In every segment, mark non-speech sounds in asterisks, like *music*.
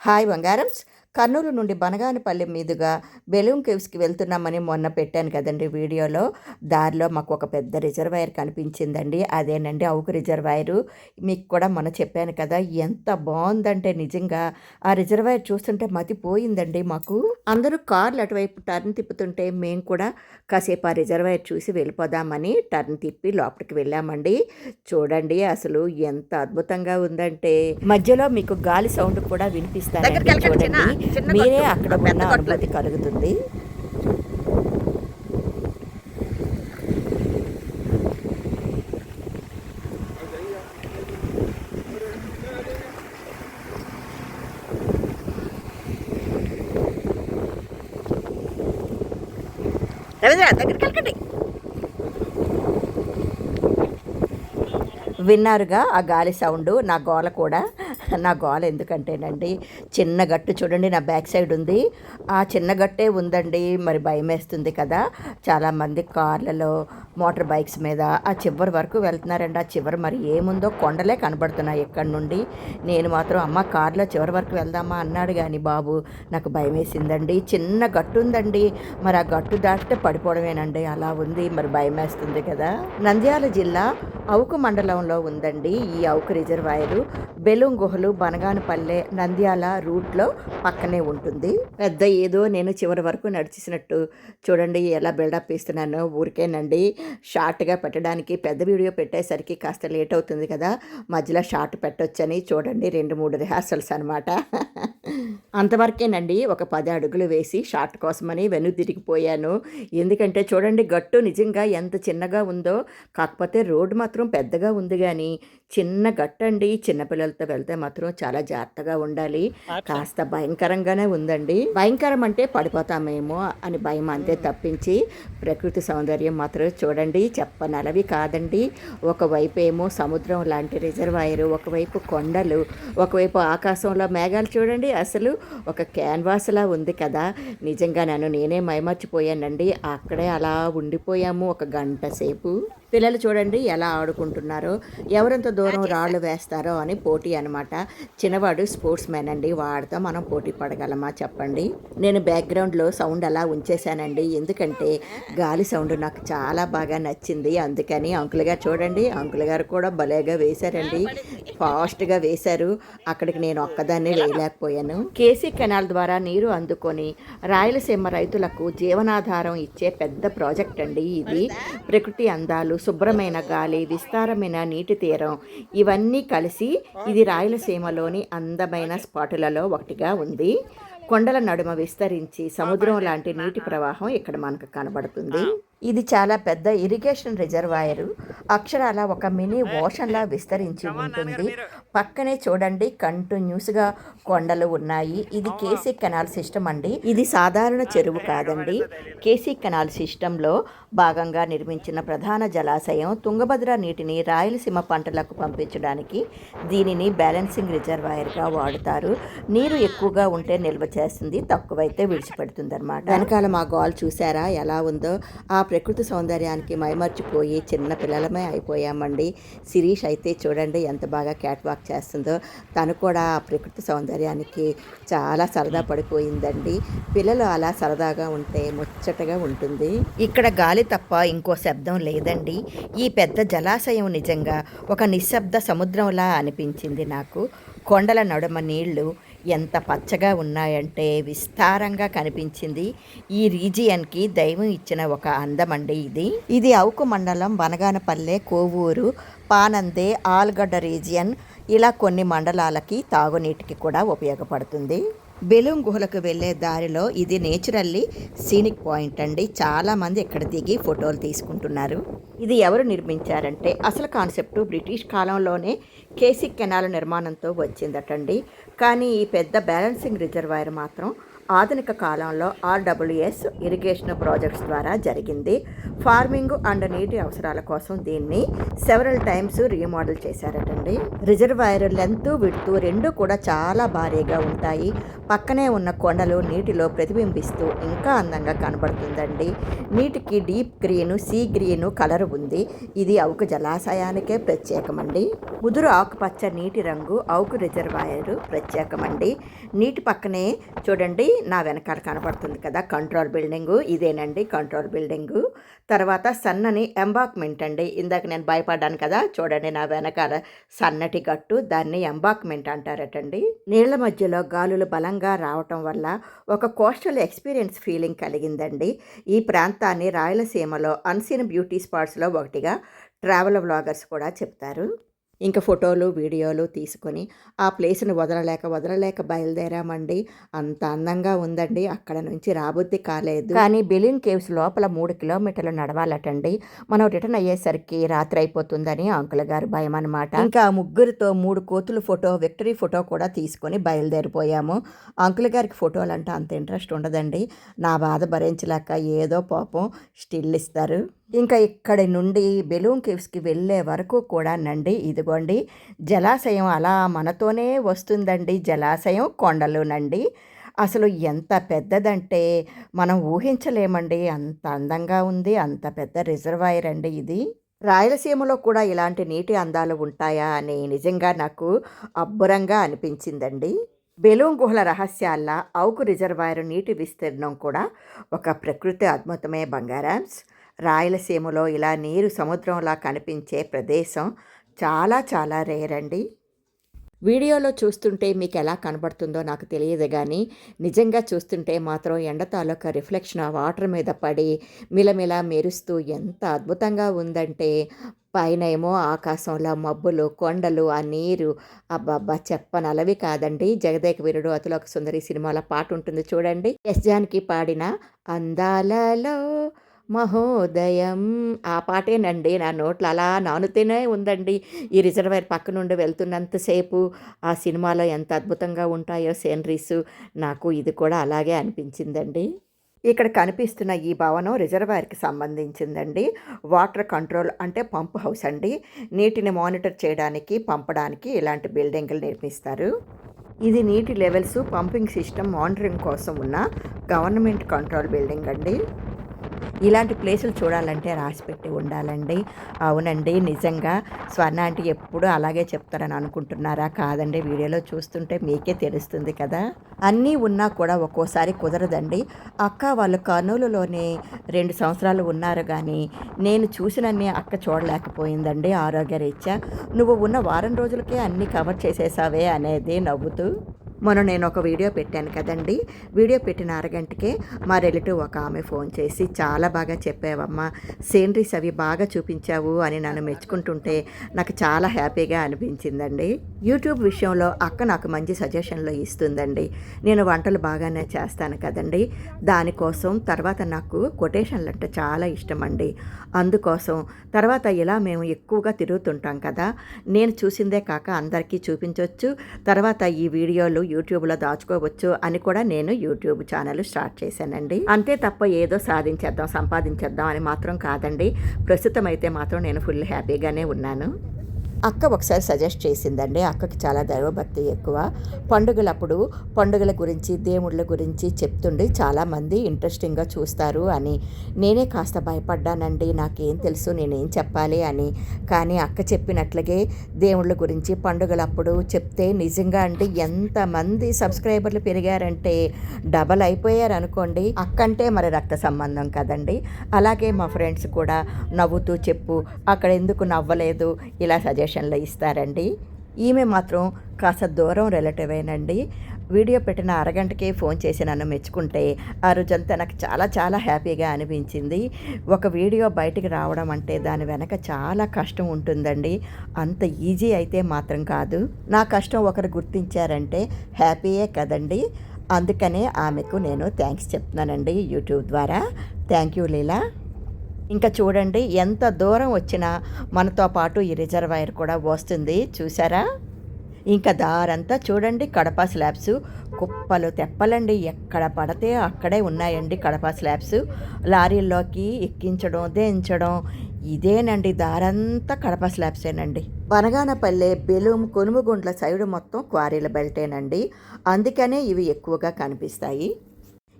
Hi బంగారమ్స్ Kurnool నుండి బనగానపల్లి మీదుగా బెలూమ్ కేవ్స్కి వెళ్తున్నామని మొన్న పెట్టాను కదండి వీడియోలో. దారిలో మాకు ఒక పెద్ద రిజర్వాయర్ కనిపించిందండి. అదేనండి అవుకు రిజర్వాయరు. మీకు కూడా మొన్న చెప్పాను కదా ఎంత బాగుందంటే నిజంగా. ఆ రిజర్వాయర్ చూస్తుంటే మతిపోయిందండి మాకు. అందరూ కార్లు అటువైపు టర్న్ తిప్పుతుంటే మేము కూడా కాసేపు ఆ రిజర్వాయర్ చూసి వెళ్ళిపోదామని టర్న్ తిప్పి లోపలికి వెళ్ళామండి. చూడండి అసలు ఎంత అద్భుతంగా ఉందంటే. మధ్యలో మీకు గాలి సౌండ్ కూడా వినిపిస్తాను చూడండి. మీరే. అక్కడ ఉన్న అనుభూతి కలుగుతుంది. రవీంద్ర దగ్గరికి వెళ్ళకండి. విన్నారుగా ఆ గాలి సౌండ్ నా గోల కూడా? *laughs* నా గోల ఎందుకంటేనండి చిన్న గట్టు చూడండి నా బ్యాక్ సైడ్ ఉంది. ఆ చిన్న గట్టే ఉందండి మరి భయం వేస్తుంది కదా చాలామంది కార్లలో మోటార్ బైక్స్ మీద ఆ చివరి వరకు వెళ్తున్నారండి. ఆ చివరి మరి ఏముందో కొండలే కనబడుతున్నాయి ఎక్కడి నుండి. నేను మాత్రం అమ్మ కార్లో చివరి వరకు వెళ్దామా? అన్నాడు కానీ బాబు నాకు భయం వేసిందండి చిన్న గట్టు ఉందండి మరి ఆ గట్టు దాటితే పడిపోవడమేనండి. అలా ఉంది మరి భయం వేస్తుంది కదా. నంద్యాల జిల్లా అవుకు మండలంలో ఉందండి ఈ అవుకు రిజర్వాయరు. బెలూం గుహలు బనగానపల్లె నంద్యాల రూట్లో పక్కనే ఉంటుంది. పెద్ద ఏదో నేను చివరి వరకు నడిచేసినట్టు చూడండి ఎలా బిల్డప్ ఇస్తున్నాను ఊరికేనండి. షార్ట్గా పెట్టడానికి పెద్ద వీడియో పెట్టేసరికి కాస్త లేట్ అవుతుంది కదా మధ్యలో షార్ట్ పెట్టొచ్చని చూడండి రెండు మూడు రిహార్సల్స్ అనమాట అంతవరకేనండి ఒక పది అడుగులు వేసి షార్ట్ కోసమని వెను తిరిగిపోయాను ఎందుకంటే చూడండి గట్టు నిజంగా ఎంత చిన్నగా ఉందో కాకపోతే రోడ్డు మాత్రం పెద్దగా ఉంది కానీ చిన్న గట్టు అండి చిన్నపిల్లలతో వెళ్తే మాత్రం చాలా జాగ్రత్తగా ఉండాలి. కాస్త భయంకరంగానే ఉందండి. భయంకరం అంటే పడిపోతామేమో అని భయం అంతే తప్పించి ప్రకృతి సౌందర్యం మాత్రం చూడండి. చెప్పనలవి కాదండి. ఒకవైపు ఏమో సముద్రం లాంటి రిజర్వాయరు ఒకవైపు కొండలు ఒకవైపు ఆకాశంలో మేఘాలు చూడండి. అసలు ఒక క్యాన్వాస్లా ఉంది కదా. నిజంగా నన్ను నేనే మైమర్చిపోయానండి. అక్కడే అలా ఉండిపోయాము ఒక గంట సేపు. పిల్లలు చూడండి ఎలా ఆడుకుంటున్నారో. ఎవరెంత దూరం రాళ్ళు వేస్తారో అని పోటీ అనమాట చిన్నవాడు స్పోర్ట్స్ మ్యాన్ అండి వాడితో మనం పోటీ పడగలమా చెప్పండి. నేను బ్యాక్గ్రౌండ్లో సౌండ్ అలా ఉంచేశానండి. ఎందుకంటే గాలి సౌండ్ నాకు చాలా బాగా నచ్చింది. అందుకని అంకుల్ గారు చూడండి అంకుల్ గారు కూడా భలేగా వేశారండి. ఫాస్ట్గా వేశారు. అక్కడికి నేను ఒక్కదాన్నే వేయలేకపోయాను. కేసీ కెనాల్ ద్వారా నీరు అందుకొని రాయలసీమ రైతులకు జీవనాధారం ఇచ్చే పెద్ద ప్రాజెక్ట్ అండి ఇది. ప్రకృతి అందాలు శుభ్రమైన గాలి విస్తారమైన నీటి తీరం ఇవన్నీ కలిసి ఇది రాయలసీమలోని అందమైన స్పాటులలో ఒకటిగా ఉంది. కొండల నడుమ విస్తరించి సముద్రం లాంటి నీటి ప్రవాహం ఇక్కడ మనకు కనబడుతుంది. ఇది చాలా పెద్ద ఇరిగేషన్ రిజర్వాయరు. అక్షరాల ఒక మినీ ఓషన్లా విస్తరించి ఉంటుంది. పక్కనే చూడండి కంటిన్యూస్గా కొండలు ఉన్నాయి. ఇది కేసీ కెనాల్ సిస్టమ్ అండి. ఇది సాధారణ చెరువు కాదండి. కేసీ కెనాల్ సిస్టంలో భాగంగా నిర్మించిన ప్రధాన జలాశయం తుంగభద్ర నీటిని రాయలసీమ పంటలకు పంపించడానికి దీనిని బ్యాలెన్సింగ్ రిజర్వాయర్గా వాడుతారు. నీరు ఎక్కువగా ఉంటే నిల్వ చేస్తుంది తక్కువైతే విడిచిపెడుతుంది అనమాట వెనకాల మా గోల్ చూసారా? ఎలా ఉందో? ఆ ప్రకృతి సౌందర్యానికి మైమర్చిపోయి చిన్న పిల్లలమే అయిపోయామండి. శిరీష్ అయితే చూడండి ఎంత బాగా క్యాట్ వాక్ చేస్తుందో. తను కూడా ఆ ప్రకృతి సౌందర్యానికి చాలా సరదా పడిపోయిందండి. పిల్లలు అలా సరదాగా ఉంటే ముచ్చటగా ఉంటుంది. ఇక్కడ గాలి తప్ప ఇంకో శబ్దం లేదండి. ఈ పెద్ద జలాశయం నిజంగా ఒక నిశ్శబ్ద సముద్రంలా అనిపించింది నాకు. కొండల నడుమ నీళ్ళు ఎంత పచ్చగా ఉన్నాయంటే విస్తారంగా కనిపించింది. ఈ రీజియన్కి దైవం ఇచ్చిన ఒక అందమండి ఇది. ఇది అవుకు మండలం వనగానపల్లె కోవూరు పానందే ఆల్గడ్డ రీజియన్. ఇలా కొన్ని మండలాలకి తాగునీటికి కూడా ఉపయోగపడుతుంది. బెలూన్ గుహలకు వెళ్ళే దారిలో ఇది నేచురల్లీ సీనిక్ పాయింట్ అండి. చాలామంది ఇక్కడ దిగి ఫోటోలు తీసుకుంటున్నారు. ఇది ఎవరు నిర్మించారంటే అసలు కాన్సెప్ట్ బ్రిటిష్ కాలంలోనే కేసీ కెనాల్ నిర్మాణంతో వచ్చిందటండి. కానీ ఈ పెద్ద బ్యాలెన్సింగ్ రిజర్వాయర్ మాత్రం ఆధునిక కాలంలో ఆర్డబ్ల్యూఎస్ ఇరిగేషన్ ప్రాజెక్ట్స్ ద్వారా జరిగింది. ఫార్మింగ్ అండ్ నీటి అవసరాల కోసం దీన్ని సెవరల్ టైమ్స్ రీమోడల్ చేశారటండి. రిజర్వాయర్ లెంత్ విడుతూ రెండు కూడా చాలా భారీగా ఉంటాయి. పక్కనే ఉన్న కొండలు నీటిలో ప్రతిబింబిస్తూ ఇంకా అందంగా కనబడుతుందండి. నీటికి deep green sea green colour ఉంది. ఇది అవుకు జలాశయానికే ప్రత్యేకమండి. ముదురు ఆకుపచ్చ నీటి రంగు అవుకు రిజర్వాయర్ ప్రత్యేకమండి. నీటి పక్కనే చూడండి నా వెనకాల కనబడుతుంది కదా కంట్రోల్ బిల్డింగు ఇదేనండి కంట్రోల్ బిల్డింగు తర్వాత సన్నని ఎంబాక్మెంట్ అండి. ఇందాక నేను భయపడ్డాను కదా చూడండి నా వెనకాల సన్నటి గట్టు దాన్ని ఎంబాక్మెంట్ అంటారటండి. నీళ్ళ మధ్యలో గాలులు బలంగా రావటం వల్ల ఒక కోస్టల్ ఎక్స్పీరియన్స్ ఫీలింగ్ కలిగిందండి. ఈ ప్రాంతాన్ని రాయలసీమలో అన్సీన్ బ్యూటీ స్పాట్స్లో ఒకటిగా ట్రావెల్ వ్లాగర్స్ కూడా చెప్తారు. ఇంకా ఫోటోలు వీడియోలు తీసుకొని ఆ ప్లేస్ని వదలలేక వదలలేక బయలుదేరామండి. అంత అందంగా ఉందండి. అక్కడ నుంచి రాబుద్ది కాలేదు. కానీ బిలింగ్ కేవ్స్ లోపల మూడు కిలోమీటర్లు నడవాలటండి. మనం రిటర్న్ అయ్యేసరికి రాత్రి అయిపోతుందని అంకుల్ గారు భయం అనమాట ఇంకా ఆ ముగ్గురితో మూడు కోతులు ఫోటో విక్టరీ ఫోటో కూడా తీసుకొని బయలుదేరిపోయాము. అంకుల్ గారికి ఫోటోలు అంటే అంత ఇంట్రెస్ట్ ఉండదండి. నా బాధ భరించలేక ఏదో పాపం స్టిల్ ఇస్తారు. ఇంకా ఇక్కడి నుండి బెలూన్ కేవ్స్కి వెళ్ళే వరకు కూడా నండి ఇదిగోండి జలాశయం అలా మనతోనే వస్తుందండి జలాశయం కొండలునండి అసలు ఎంత పెద్దదంటే మనం ఊహించలేమండి అంత అందంగా ఉంది అంత పెద్ద రిజర్వాయర్ అండి ఇది. రాయలసీమలో కూడా ఇలాంటి నీటి అందాలు ఉంటాయా అని నిజంగా నాకు అబ్బురంగా అనిపించిందండి. బెలూన్ గుహల రహస్యాల్లో అవుకు రిజర్వాయర్ నీటి విస్తీర్ణం కూడా ఒక ప్రకృతి అద్భుతమే బంగారామ్స్. రాయలసీమలో ఇలా నీరు సముద్రంలా కనిపించే ప్రదేశం చాలా చాలా రేర్ అండి. వీడియోలో చూస్తుంటే మీకు ఎలా కనబడుతుందో నాకు తెలియదు కానీ నిజంగా చూస్తుంటే మాత్రం ఎండ తాలూకా రిఫ్లెక్షన్ ఆ వాటర్ మీద పడి మిలమిల మెరుస్తూ ఎంత అద్భుతంగా ఉందంటే పైన ఏమో ఆకాశంలో మబ్బులు కొండలు ఆ నీరు. అబ్బబ్బా చెప్పనలవి కాదండి. జగదేక వీరుడు అతులోక సుందరి సినిమాలో పాట ఉంటుంది చూడండి. ఎస్ జానికి పాడిన అందాలలో మహోదయం. ఆ పాటేనండి నా నోట్లో అలా నానుతూనే ఉందండి. ఈ రిజర్వాయర్ పక్క నుండి వెళ్తున్నంతసేపు ఆ సినిమాలో ఎంత అద్భుతంగా ఉంటాయో సీనరీస్ నాకు ఇది కూడా అలాగే అనిపించిందండి. ఇక్కడ కనిపిస్తున్న ఈ భవనం రిజర్వాయర్కి సంబంధించిందండి. వాటర్ కంట్రోల్ అంటే పంప్ హౌస్ అండి. నీటిని మానిటర్ చేయడానికి పంపడానికి ఇలాంటి బిల్డింగ్లు నిర్మిస్తారు. ఇది నీటి లెవెల్స్ పంపింగ్ సిస్టమ్ మానిటరింగ్ కోసం ఉన్న గవర్నమెంట్ కంట్రోల్ బిల్డింగ్ అండి. ఇలాంటి ప్లేసులు చూడాలంటే రాసిపెట్టి ఉండాలండి. అవునండి నిజంగా స్వర్ణ అంటే ఎప్పుడు అలాగే చెప్తారని అనుకుంటున్నారా? కాదండి వీడియోలో చూస్తుంటే మీకే తెలుస్తుంది కదా. అన్నీ ఉన్నా కూడా ఒక్కోసారి కుదరదండి. అక్క వాళ్ళు కర్నూలులోనే రెండు సంవత్సరాలు ఉన్నారు కానీ నేను చూసినన్ని అక్క చూడలేకపోయిందండి ఆరోగ్యరీత్యా. నువ్వు ఉన్న వారం రోజులకే అన్నీ కవర్ చేసేసావే అనేది నవ్వుతూ మొన్న నేను ఒక వీడియో పెట్టాను కదండి. వీడియో పెట్టిన అరగంటకే మా రిలేటివ్ ఒక ఆమె ఫోన్ చేసి చాలా బాగా చెప్పావమ్మా. సీనరీస్ అవి బాగా చూపించావు అని నన్ను మెచ్చుకుంటుంటే నాకు చాలా హ్యాపీగా అనిపించిందండి. యూట్యూబ్ విషయంలో అక్క నాకు మంచి సజెషన్లు ఇస్తుందండి. నేను వంటలు బాగానే చేస్తాను కదండి. దానికోసం తర్వాత నాకు కొటేషన్లు అంటే చాలా ఇష్టం అండి అందుకోసం తర్వాత ఇలా మేము ఎక్కువగా తిరుగుతుంటాం కదా. నేను చూసిందే కాక అందరికీ చూపించవచ్చు తర్వాత ఈ వీడియోలు యూట్యూబ్లో దాచుకోవచ్చు అని కూడా నేను యూట్యూబ్ ఛానల్ స్టార్ట్ చేశానండి. అంతే తప్ప ఏదో సాధించేద్దాం సంపాదించేద్దాం అని మాత్రం కాదండి. ప్రస్తుతం అయితే మాత్రం నేను ఫుల్ హ్యాపీగానే ఉన్నాను. అక్క ఒకసారి సజెస్ట్ చేసిందండి. అక్కకి చాలా దైవభక్తి ఎక్కువ. పండుగలప్పుడు పండుగల గురించి దేవుళ్ళ గురించి చెప్తుండి చాలామంది ఇంట్రెస్టింగ్గా చూస్తారు అని. నేనే కాస్త భయపడ్డానండి. నాకేం తెలుసు నేనేం చెప్పాలి అని. కానీ అక్క చెప్పినట్లుగే దేవుళ్ళ గురించి పండుగలప్పుడు చెప్తే నిజంగా అంటే ఎంతమంది సబ్స్క్రైబర్లు పెరిగారంటే డబల్ అయిపోయారు అనుకోండి అక్కంటే మరి రక్త సంబంధం కదండి. అలాగే మా ఫ్రెండ్స్ కూడా నవ్వుతూ చెప్పు అక్కడ ఎందుకు నవ్వలేదు? ఇలా సజెస్ట్ సజెషన్లు ఇస్తారండి. ఈమె మాత్రం కాస్త దూరం రిలేటివ్ అయినండి వీడియో పెట్టిన అరగంటకే ఫోన్ చేసి నన్ను మెచ్చుకుంటే ఆ రోజంతా నాకు చాలా చాలా హ్యాపీగా అనిపించింది. ఒక వీడియో బయటికి రావడం అంటే దాని వెనక చాలా కష్టం ఉంటుందండి. అంత ఈజీ అయితే మాత్రం కాదు. నా కష్టం ఒకరు గుర్తించారంటే హ్యాపీయే కదండి. అందుకనే ఆమెకు నేను థ్యాంక్స్ చెప్తున్నానండి యూట్యూబ్ ద్వారా. Thank you Leela. ఇంకా చూడండి ఎంత దూరం వచ్చినా మనతో పాటు ఈ రిజర్వాయర్ కూడా వస్తుంది. చూసారా ఇంకా దారంతా చూడండి కడప స్లాబ్స్. కుప్పలు తెప్పలండి. ఎక్కడ పడితే అక్కడే ఉన్నాయండి కడప స్లాబ్స్. లారీల్లోకి ఎక్కించడం దించడం ఇదేనండి. దారంతా కడప స్లాబ్సేనండి. వనగానపల్లె బెలూమ్ కొనుమగుండ్ల సైడ్ మొత్తం క్వారీల బెల్టేనండి. అందుకనే ఇవి ఎక్కువగా కనిపిస్తాయి.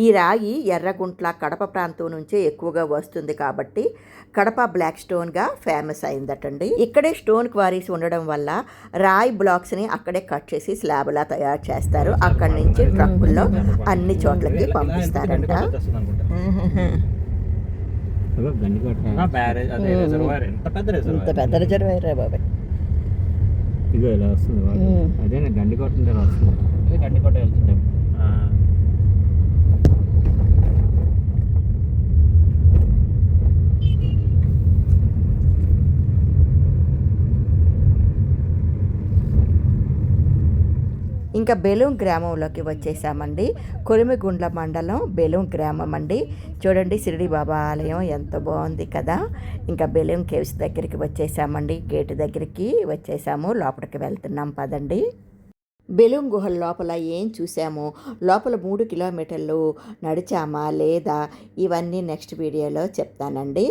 ఈ రాయి ఎర్రగుంట్ల కడప ప్రాంతం నుంచే ఎక్కువగా వస్తుంది కాబట్టి కడప బ్లాక్ స్టోన్గా ఫేమస్ అయిందటండి. ఇక్కడే స్టోన్ క్వారీస్ ఉండడం వల్ల రాయి బ్లాక్స్ని అక్కడే కట్ చేసి స్లాబ్లా తయారు చేస్తారు. అక్కడి నుంచి ట్రక్కుల్లో అన్ని చోట్లకి పంపిస్తారంట. గండికోట బ్యారేజ్ అదే రిజర్వాయర్. ఎంత పెద్ద ఇంత రిజర్వాయర్ పెద్ద రిజర్వేర్ బాబాయ్. ఇగో ఇలా వస్తుంది. అదే గండికోట గండికోట వెళ్తుంటాం. ఇంకా బెలూం గ్రామంలోకి వచ్చేసామండి. కొలిమిగుండ్ల మండలం బెలూం గ్రామం అండి చూడండి షిరిడి బాబా ఆలయం ఎంత బాగుంది కదా. ఇంకా బెలూం కేవ్స్ దగ్గరికి వచ్చేసామండి. గేటు దగ్గరికి వచ్చేసాము. లోపలికి వెళ్తున్నాం పదండి. బెలూం గుహల లోపల ఏం చూసామో? లోపల మూడు కిలోమీటర్లు నడిచామా లేదా? ఇవన్నీ నెక్స్ట్ వీడియోలో చెప్తానండి.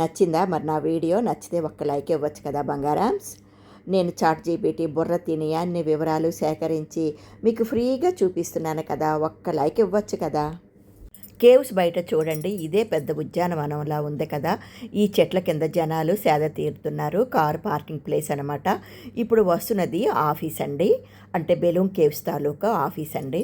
నచ్చిందా? మరి నా వీడియో నచ్చితే ఒక్క లైక్ ఇవ్వచ్చు కదా బంగారామ్స్. నేను చాట్ జీబీటీ బుర్ర తిని అన్ని వివరాలు సేకరించి మీకు ఫ్రీగా చూపిస్తున్నాను కదా ఒక్క లైక్ ఇవ్వచ్చు కదా. కేవ్స్ బయట చూడండి ఇదే పెద్ద ఉద్యానవనంలా ఉంది కదా. ఈ చెట్ల కింద జనాలు సేద తీరుతున్నారు కార్ పార్కింగ్ ప్లేస్ అనమాట ఇప్పుడు వస్తున్నది ఆఫీస్ అండి. అంటే బెలూన్ కేవ్స్ తాలూకా ఆఫీస్ అండి.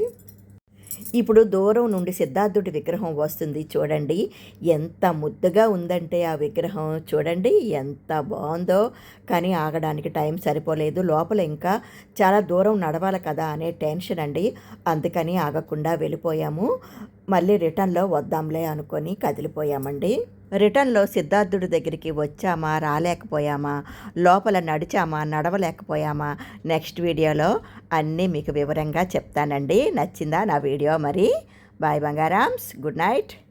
ఇప్పుడు దూరం నుండి సిద్ధార్థుడి విగ్రహం వస్తుంది చూడండి. ఎంత ముద్దుగా ఉందంటే ఆ విగ్రహం చూడండి. ఎంత బాగుందో. కానీ ఆగడానికి టైం సరిపోలేదు. లోపల ఇంకా చాలా దూరం నడవాలి కదా అనే టెన్షన్ అండి. అందుకని ఆగకుండా వెళ్ళిపోయాము. మళ్ళీ రిటర్న్లో వద్దాంలే అనుకొని కదిలిపోయామండి. రిటర్న్లో సిద్ధార్థుడి దగ్గరికి వచ్చామా రాలేకపోయామా లోపల నడిచామా నడవలేకపోయామా? నెక్స్ట్ వీడియోలో అన్నీ మీకు వివరంగా చెప్తానండి. నచ్చిందా నా వీడియో మరి? బాయ్ బంగారామ్స్ గుడ్ నైట్.